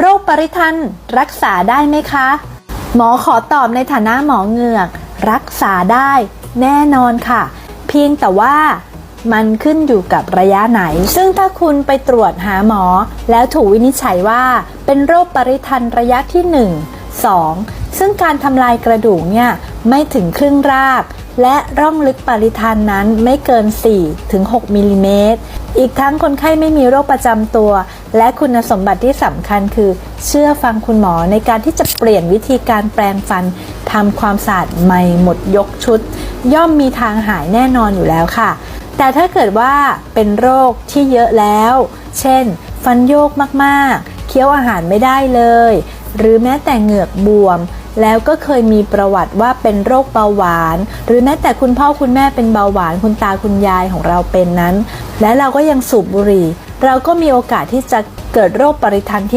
โรคปริทันรักษาได้ไหมคะ หมอขอตอบในฐานะหมอเหงือก รักษาได้แน่นอนค่ะ เพียงแต่ว่ามันขึ้นอยู่กับระยะไหน ซึ่งถ้าคุณไปตรวจหาหมอ แล้วถูกวินิจฉัยว่า เป็นโรคปริทันระยะที่ 1 2 ซึ่งการทำลายกระดูกเนี่ยไม่ถึงครึ่งราก และร่องลึกปริทันนั้นไม่เกิน4ถึง6มิลลิเมตร อีกทั้งคนไข้ไม่มีโรคประจำตัว และคุณสมบัติที่สำคัญคือ เชื่อฟังคุณหมอในการที่จะเปลี่ยนวิธีการแปลงฟันทำความสะอาดใหม่หมดยกชุด ย่อมมีทางหายแน่นอนอยู่แล้วค่ะ แต่ถ้าเกิดว่าเป็นโรคที่เยอะแล้ว เช่น ฟันโยกมากๆ เคี้ยวอาหารไม่ได้เลย หรือแม้แต่เหงือกบวม แล้วก็เคยมีประวัติว่าเป็นโรคเบาหวาน หรือแม้แต่คุณพ่อคุณแม่เป็นเบาหวานคุณตาคุณยายของเราเป็นนั้น และเราก็ยังสูบบุหรี่ เราก็มีโอกาสที่จะเกิดโรคปริทันที่